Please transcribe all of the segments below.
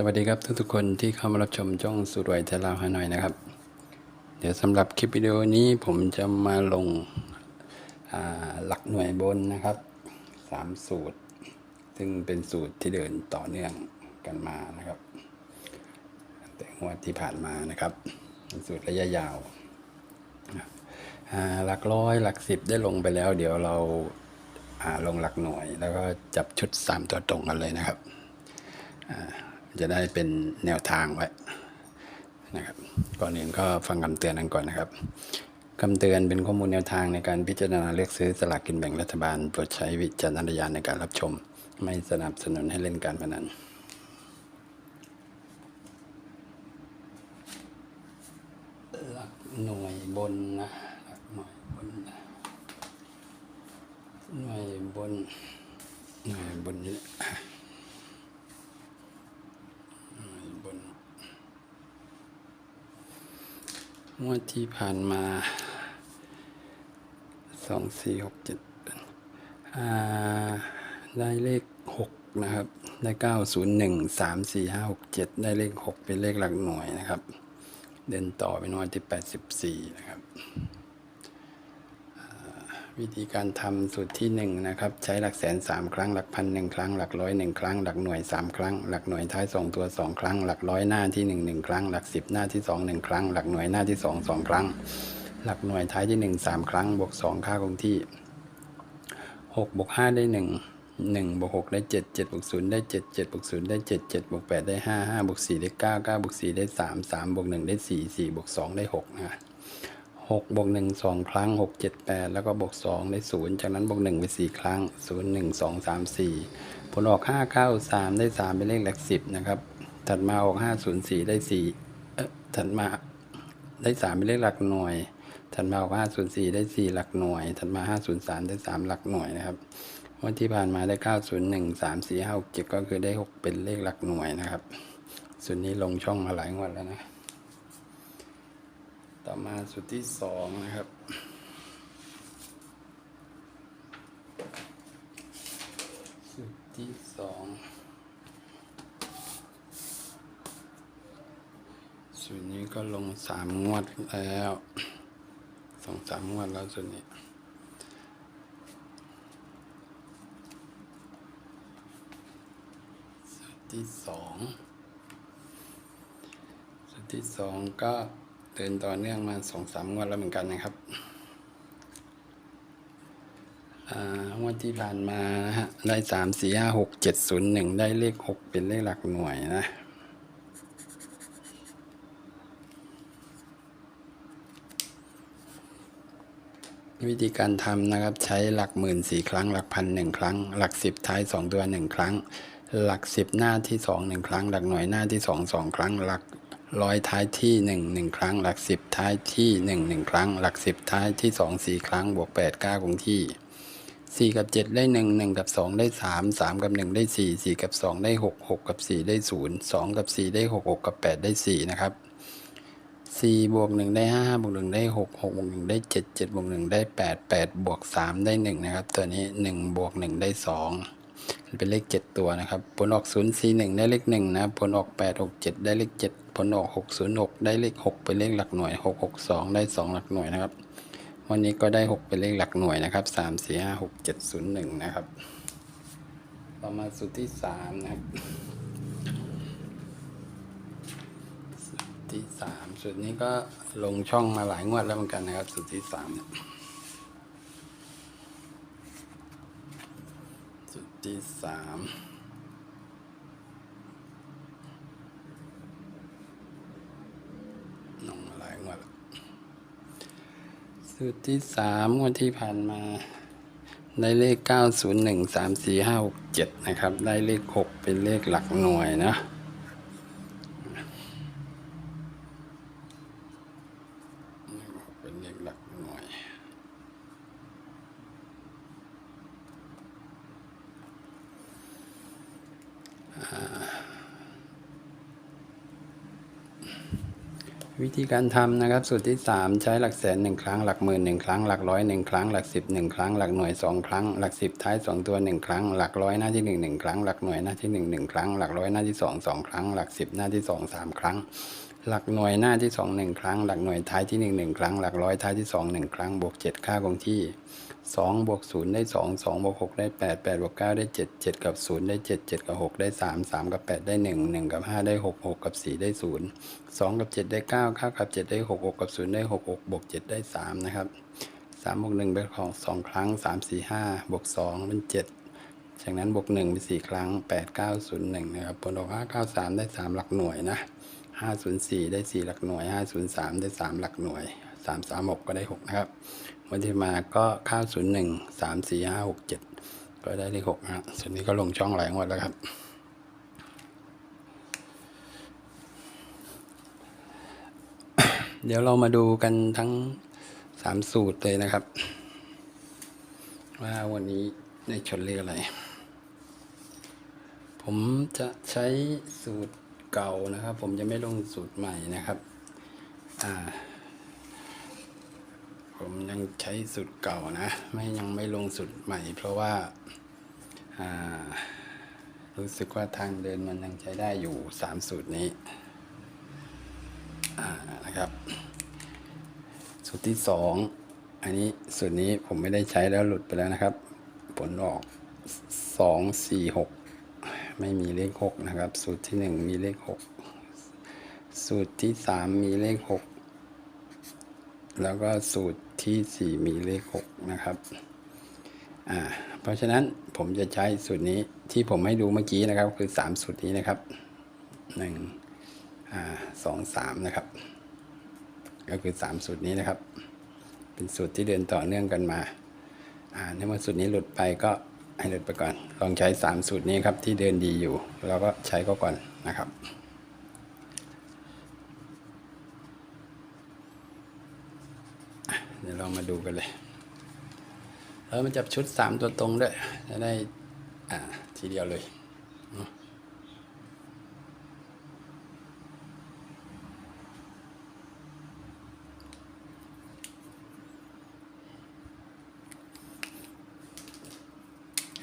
สวัสดีครับทุกๆคนที่เข้ามารับชมช่องสุรวยเทลาวฮานอยนะครับ เดี๋ยวสำหรับคลิปวิดีโอนี้ผมจะมาลงาหลักหน่วยบนนะครับสามสูตร ซึ่งเป็นสูตรที่เดินต่อเนื่องกันมานะครับ แต่งวดที่ผ่านมานะครับเป็นสูตรระยะยาวาหลักร้อยหลักสิบได้ลงไปแล้ว เดี๋ยวเราาลงหลักหน่วย แล้วก็จับชุดสามตัวตรงกันเลยนะครับ จะได้เป็นแนวทางไว้นะครับก่อนอื่นก็ฟังคำเตือนกันก่อนนะครับคำเตือนเป็นข้อมูลแนวทางในการพิจารณาเลือกซื้อสลากกินแบ่งรัฐบาล โปรดใช้วิจารณญาณในการรับชม ไม่สนับสนุนให้เล่นการพนันหลักหน่วยบนนะหลักหน่วยบนนะหน่วยบนหน่วยบนนี่แหละ บน งวดที่ผ่านมาสองสี่หกเจ็ดได้เลขหกนะครับ ได้เก้าศูนย์หนึ่งสามสี่ห้าหกเจ็ดได้เลขหกเป็นเลขหลักหน่วยนะครับ เดินต่อเป็นงวดที่แปดสิบสี่นะครับ วิธีการทำสูตรที่หนึ่งนะครับใช้หลักแสนสามครั้งหลักพันหนึ่งครั้งหลักร้อยหนึ่งครั้งหลักหน่วยสามครั้ง หลักหน่วยท้ายสองตัวสองครั้ง หลักร้อยหน้าที่หนึ่งหนึ่งครั้ง หลักสิบหน้าที่สองหนึ่งครั้ง หลักหน่วยหน้าที่สองสองครั้ง หลักหน่วยท้ายที่หนึ่งสามครั้งบวกสองค่าคงที่หกบวกห้าได้หนึ่งหนึ่งบวกหกได้เจ็ดเจ็ดบวกศูนย์ได้เจ็ดเจ็ดบวกศูนย์ได้เจ็ดเจ็ดบวกแปดได้ห้าห้าบวกสี่ได้เก้าเก้าบวกสี่ได้สามสามบวกหนึ่งได้สี่สี่บวกสองได้หกนะ หกบวกหนึ่งสองครั้งหกเจ็ดแปดแล้วก็บวกสองได้ศูนย์จากนั้นบวกหนึ่งไปสี่ครั้งศูนย์หนึ่งสองสามสี่ผลออกห้าเก้าสามได้สามเป็นเลขหลักสิบนะครับ ถัดมาออกห้าศูนย์สี่ได้สี่เอ๊ะถัดมาได้สามเป็นเลขหลักหน่วย ถัดมาออกห้าศูนย์สี่ได้สี่หลักหน่วย ถัดมาห้าศูนย์สามได้สามหลักหน่วยนะครับวันที่ผ่านมาได้เก้าศูนย์หนึ่งสามสี่หกเจ็ดก็คือได้หกเป็นเลขหลักหน่วยนะครับส่วนนี้ลงช่องมาหลายงวดแล้วนะ ต่อมาสุดที่สองนะครับสุดที่สองสุดนี้ก็ลงสามงวดแล้วสองสามงวดแล้วสุดนี้สุดที่สองสุดที่สองก็ เดินต่อเนื่องมาสองสามงวดแล้วเหมือนกันนะครับอ่างวดที่ผ่านมานะฮะได้สามสี่ห้าหกเจ็ดศูนย์หนึ่งได้เลขหกเป็นเลขหลักหน่วยนะวิธีการทำนะครับใช้หลักหมื่นสี่ครั้ง หลักพันหนึ่งครั้ง หลักสิบท้ายสองตัวหนึ่งครั้ง หลักสิบหน้าที่สองหนึ่งครั้ง หลักหน่วยหน้าที่สองสองครั้ง หลัก ร้อยท้ายที่หนึ่งหนึ่งครั้ง หลักสิบท้ายที่หนึ่งหนึ่งครั้ง หลักสิบท้ายที่สองสี่ครั้ง บวกแปดเก้าคงที่สี่กับเจ็ดได้หนึ่งหนึ่งกับสองได้สามสามกับหนึ่งได้สี่สี่กับสองได้หกหกกับสี่ได้ศูนย์สองกับสี่ได้หกหกกับแปดได้สี่นะครับสี่บวกหนึ่งได้ห้าบวกหนึ่งได้หกหกบวกหนึ่งได้เจ็ดเจ็ดบวกหนึ่งได้แปดแปดบวกสามได้หนึ่งนะครับ ตัวนี้หนึ่งบวกหนึ่งได้สอง เป็นเลข 7 ตัวนะครับ ผลออก 0 4 1 ได้เลข1นะครับ ผลออก 8 6 7 ได้เลข 7 ผลออก 6 0 6 ได้เลข 6 เป็นเลขหลักหน่วย 6 6 2 ได้ 2 หลักหน่วยนะครับ วันนี้ก็ได้ 6 เป็นเลขหลักหน่วยนะครับ 3 4 5 6 7 0 1 นะครับ ต่อมาสุดที่ 3 นะครับ สูตที่ 3สุดนี้ก็ลงช่องมาหลายงวดแล้วเหมือนกันนะครับสุดที่3 ที่สามลงมาหลายงวดแล้วสุดที่สามงวดที่ผ่านมาได้เลขเก้าศูนย์หนึ่งสามสี่ห้าหกเจ็ดนะครับ ได้เลขหกเป็นเลขหลักหน่วยนะ เป็นเลขหลักหน่วย ว วิ ธีการทำนะครับ สูตรที่ 3 ใช้หลักแสน1ครั้งหลักหมื่น1ครั้งหลักร้อย1ครั้งหลัก10 1 ครั้ง หลักหน่วย 2 ครั้ง หลัก 10 ท้าย 2 ตัว 1 ครั้ง หลักร้อยหน้าที่ 1 1 ครั้ง หลักหน่วยหน้าที่ 1 1 ครั้ง หลักร้อยหน้าที่ 2 2 ครั้ง หลัก 10 หน้าที่ 2 3 ครั้ง หลักหน่วยหน้าที่2 1 ครั้ง หลักหน่วยท้ายที่1 1 ครั้ง หลักร้อยท้ายที่ 2 1 ครั้ง บวก 7 ค่าคงที่ 2 บวก 0 ได้ 2 2 บวก 6 ได้ 8 8 บวก 9 ได้ 7 7 กับ 0 ได้ 7 7 กับ 6 ได้ 3 3 กับ 8 ได้ 1 1 กับ 5 ได้ 6 6 กับ 4 ได้ 0 2 กับ 7 ได้ 9 9 กับ 7 ได้ 6 6 กับ 0 ได้ 6 6 บวก 7 ได้ 3 นะครับ3บวก1เป็นของ2 ครั้ง 3 4 5 บวก 2 เป็น 7 จากนั้นบวก1เป็น4ครั้ง 8 9 0 1 นะครับผลออก 5 9 3 ได้ 3 หลักหน่วยนะ 504 ได้ 4 หลักหน่วย 503 ได้ 3 หลักหน่วย 336 ก็ได้ 6 นะครับวันที่มาก็901 3 4 5 6 7 ก็ได้เลข6นะครับส่วนนี้ก็ลงช่องหลายงวดแล้วครับ เดี๋ยวเรามาดูกันทั้ง 3 สูตรเลยนะครับ ว่าวันนี้ได้ชนเลขอะไร ผมจะใช้สูตร เก่านะครับ ผมจะไม่ลงสูตรใหม่นะครับอ่าผมยังใช้สูตรเก่านะ ไม่ยังไม่ลงสูตรใหม่ เพราะว่าอ่ารู้สึกว่าทางเดินมันยังใช้ได้อยู่สามสูตรนี้นะครับ สูตรที่สองอันนี้สูตรนี้ผมไม่ได้ใช้แล้วหลุดไปแล้วนะครับ ผลออกสองสี่หก ไม่มีเลขหกนะครับ สูตรที่หนึ่งมีเลขหกสูตรที่สามมีเลขหกแล้วก็สูตรที่สี่มีเลขหกนะครับอ่าเพราะฉะนั้นผมจะใช้สูตรนี้ที่ผมให้ดูเมื่อกี้นะครับ คือสามสูตรนี้นะครับหนึ่งอ่าสองสามนะครับ ก็คือสามสูตรนี้นะครับ เป็นสูตรที่เดินต่อเนื่องกันมาอ่าในเมื่อสูตรนี้หลุดไปก็ ให้หลุดไปก่อน ลองใช้สามสูตรนี้ครับที่เดินดีอยู่ เราก็ใช้ก็ก่อนนะครับเดี๋ยวเรามาดูกันเลย แล้วมันจับชุดสามตัวตรงด้วยจะได้อ่าทีเดียวเลย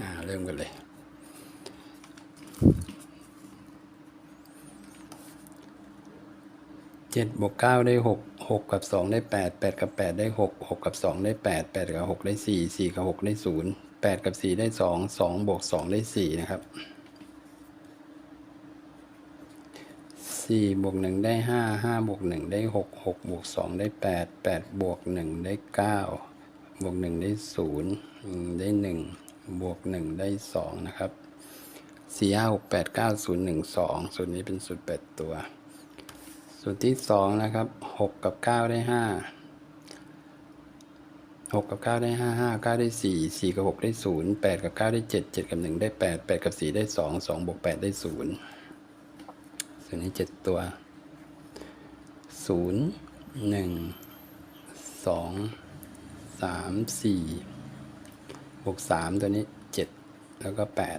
อ่า เริ่มกันเลย เจ็ดบวกเก้าได้หกหกกับสองได้แปดแปดกับแปดได้หกหกกับสองได้แปดแปดกับหกได้สี่สี่กับหกได้ศูนย์แปดกับสี่ได้สองสองบวกสองได้สี่นะครับสี่บวกหนึ่งได้ห้าห้าบวกหนึ่งได้หกหกบวกสองได้แปดแปดบวกหนึ่งได้เก้าบวกหนึ่งได้ศูนย์ได้หนึ่ง บวกหนึ่งได้สองนะครับสี่ห้าหกแปดเก้าศูนย์หนึ่งสองส่วนนี้เป็นสูตรแปดตัวสูตรที่สองนะครับหกกับเก้าได้ห้าหกกับเก้าได้ห้าห้าเก้าได้สี่สี่กับหกได้ศูนย์แปดกับเก้าได้เจ็ดเจ็ดกับหนึ่งได้แปดแปดกับสี่ได้สองสองบวกแปดได้ศูนย์ส่วนนี้เจ็ดตัวศูนย์หนึ่งสองสามสี่ บวกสามตัวนี้เจ็ดแล้วก็แปด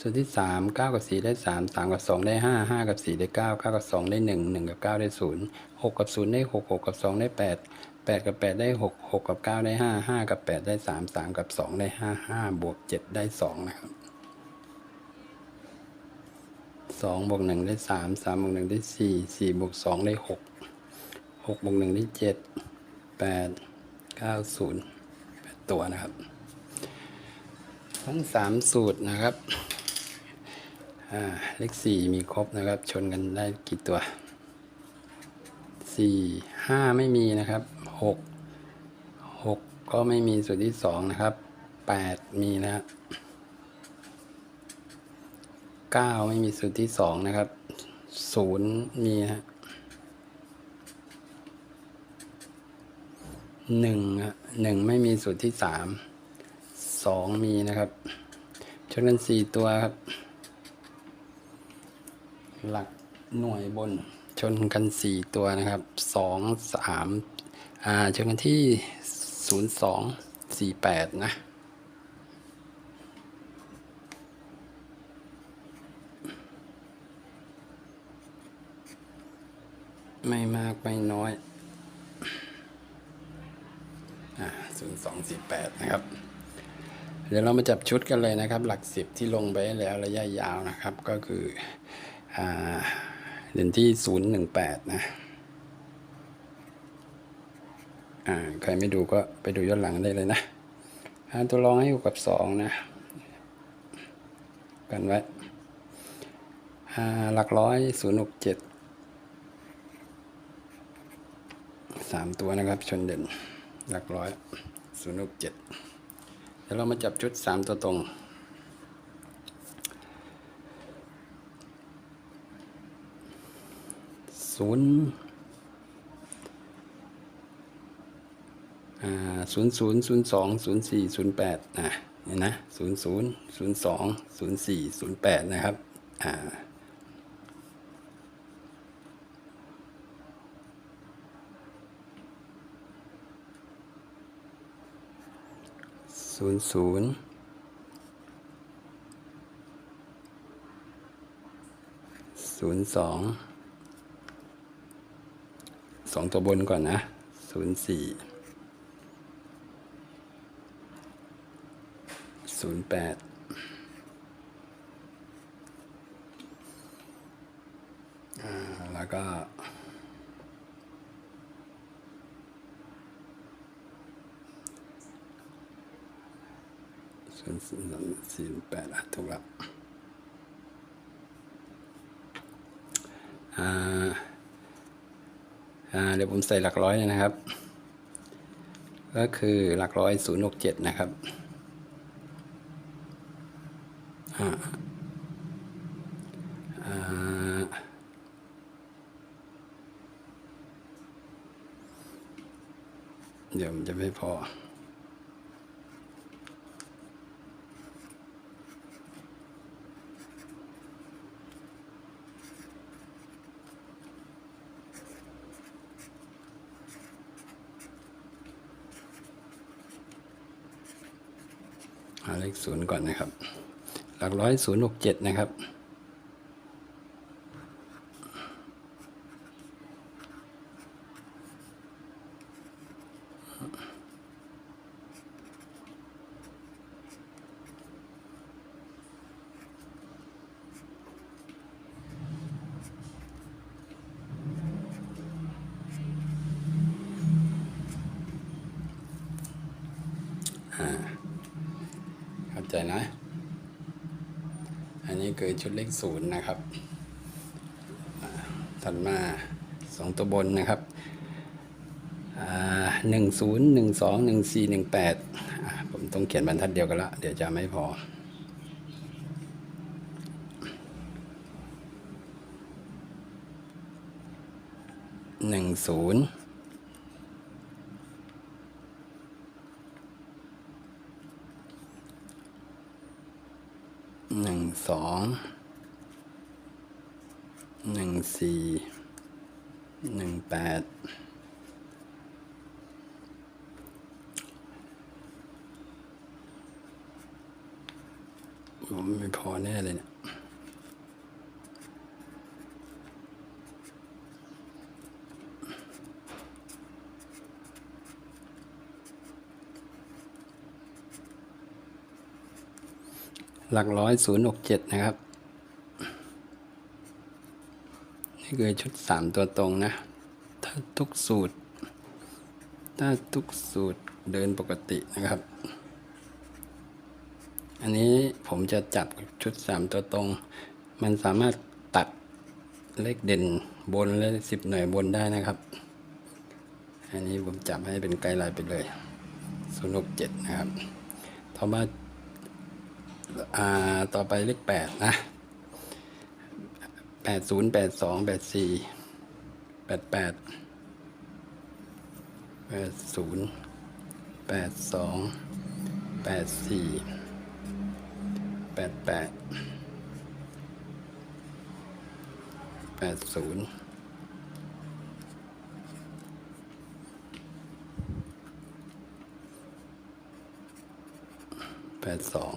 ส่วนที่สามเก้ากับสี่ได้สามสามกับสองได้ห้าห้ากับสี่ได้เก้าเก้ากับสองได้หนึ่งหนึ่งกับเก้าได้ศูนย์หกกับศูนย์ได้หกหกกับสองได้แปดแปดกับแปดได้หกหกกับเก้าได้ห้าห้ากับแปดได้สามสามกับสองได้ห้าห้าบวกเจ็ดได้สองนะครับสองบวกหนึ่งได้สามสามบวกหนึ่งได้สี่สี่บวกสองได้หกหกบวกหนึ่งได้เจ็ด แปดเก้าศูนย์แปดตัวนะครับ ทั้งสามสูตรนะครับอ่าเลขสี่มีครบนะครับ ชนกันได้กี่ตัวสี่ห้าไม่มีนะครับหกหกก็ไม่มีส่วนที่สองนะครับแปดมีนะเก้าไม่มีส่วนที่สองนะครับศูนย์มีนะฮะ หนึ่งอะหนึ่งไม่มีส่วนที่สามสองมีนะครับชนกันสี่ตัวครับ หลักหน่วยบนชนกันสี่ตัวนะครับสองสามอ่าชนกันที่ศูนย์สองสี่แปดนะไม่มากไม่น้อย องสิบแปดนะครับ เดี๋ยวเรามาจับชุดกันเลยนะครับ หลักสิบที่ลงไปแล้วระยะยาวนะครับ ก็คือเด่นที่ศูนย์หนึ่งแปดนะใครไม่ดูก็ไปดูย้อนหลังได้เลยนะตัวรองให้อยู่กับสองนะกันไว้หลักร้อยศูนย์หกเจ็ดสามตัวนะครับ ชนเด่น หลักร้อย ศูนย์หกเจ็ดเดี๋ยวเรามาจับชุดสามตัวตรง ศูนย์อ่าศูนย์ศูนย์ศูนย์สองศูนย์สี่ศูนย์แปดนะนี่นะศูนย์ศูนย์ศูนย์สองศูนย์สี่ศูนย์แปดนะครับ อ่า ศูนย์ศูนย์ศูนย์สองสองตัวบนก่อนนะศูนย์สี่ศูนย์แปดอ่าแล้วก็ ศูนสี่สี่แปดอะถูกแล้วอ่าอ่าเดี๋ยวผมใส่หลักร้อยนะครับ ก็คือหลักร้อยศูนย์หกเจ็ดนะครับอ่าอ่าเดี๋ยวมันจะไม่พอ ศูนย์ก่อนนะครับ หลักร้อยศูนย์หกเจ็ดนะครับ เข้าใจนะ อันนี้คือชุดเลขศูนย์นะครับ ถัดมาสองตัวบนนะครับหนึ่งศูนย์หนึ่งสองหนึ่งสี่หนึ่งแปดผมต้องเขียนบรรทัดเดียวกันละ เดี๋ยวจะไม่พอหนึ่งศูนย์ หนึ่ง สองหนึ่งสี่หนึ่งแปดผมไม่พอแน่เลยเนี่ย หลักร้อยศูนย์หกเจ็ดนะครับ นี่คือชุดสามตัวตรงนะ ถ้าทุกสูตร ถ้าทุกสูตรเดินปกตินะครับ อันนี้ผมจะจับชุดสามตัวตรง มันสามารถตัดเลขเด่นบนและสิบหน่วยบนได้นะครับ อันนี้ผมจับให้เป็นไกด์ไลน์ไปเลยศูนย์หกเจ็ดนะครับต่อมา อ่าต่อไปเลขแปดนะแปดศูนย์แปดสองแปดสี่แปดแปดแปดศูนย์แปดสองแปดสี่แปดแปดแปดศูนย์แปดสอง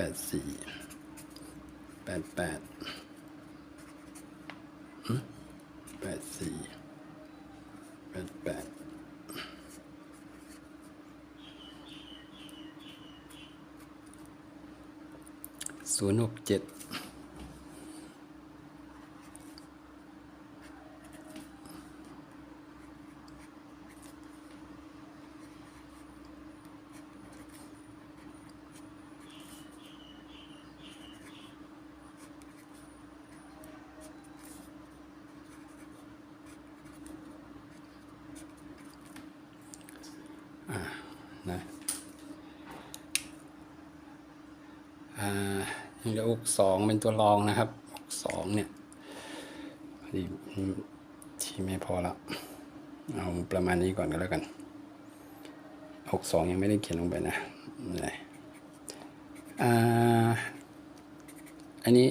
ปดสี่แปดแปดแปดดสี่แปดแปดศูนย์หกเจ็ด ยังเหลืออกสองเป็นตัวรองนะครับอกสองเนี่ยดีที่ไม่พอแล้วเอาประมาณนี้ก่อนก็แล้วกันหกสองยังไม่ได้เขียนลงไปนะนี่อ่าอันนี้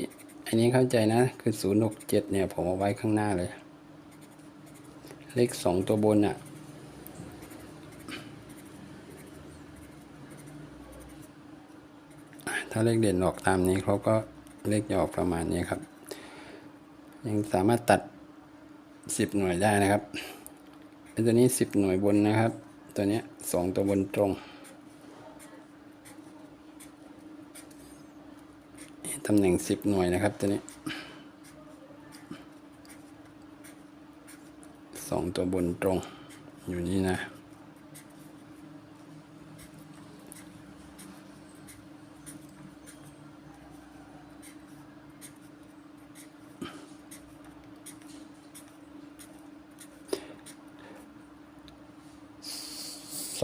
อันนี้เข้าใจนะคือศูนย์หกเจ็ดเนี่ยผมเอาไว้ข้างหน้าเลย เลขสองตัวบนอะาเลขเด่นออกตามนี้เขาก็เลขจะออกประมาณนี้ครับ ยังสามารถตัดสิบหน่วยได้นะครับตัวนี้สิบหน่วยบนนะครับ ตัวนี้สองตัวบนตรงตำแหน่งสิบหน่วยนะครับตัวนี้สองตัวบนตรงอยู่นี่นะ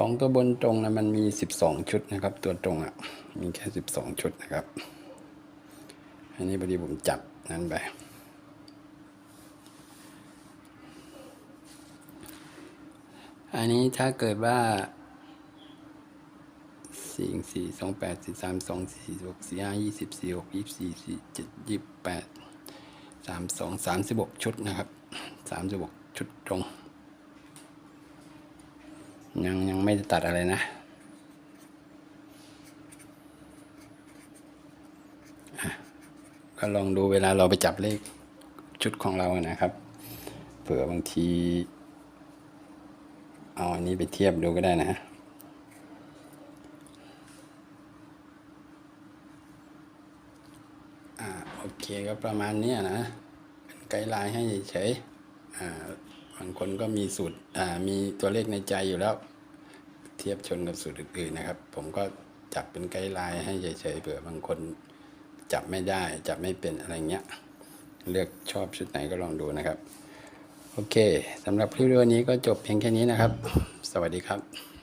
องตัวบนตรงนะมันมีสิบสองชุดนะครับ ตัวตรงอะ่ะมีแค่สิบสองชุดนะครับ อันนี้พอดีผมจับนั้นไปอันนี้ถ้าเกิดว่าสี่สี่สองแปดสี่สามสองสี่หกสี่ห้ายี่สิบสี่หกยี่สี่สี่เจ็ดยี่แปดสามสองสามสิบหกชุดนะครับสามสิบหกชุดตรง ยังยังไม่ตัดอะไรนะก็ลองดูเวลาเราไปจับเลขชุดของเรานะครับ เผื่อบางที เอาอันนี้ไปเทียบดูก็ได้นะอ่าโอเคก็ประมาณนี้นะ เป็นไกด์ไลน์ให้เฉยๆอ่า บางคนก็มีสูตรมีตัวเลขในใจอยู่แล้ว เทียบชนกับสูตรอื่นๆนะครับ ผมก็จับเป็นไกด์ไลน์ให้เฉยๆเผื่อบางคนจับไม่ได้จับไม่เป็นอะไรเงี้ย เลือกชอบชุดไหนก็ลองดูนะครับ โอเคสำหรับคลิปวิดีโอนี้ก็จบเพียงแค่นี้นะครับ สวัสดีครับ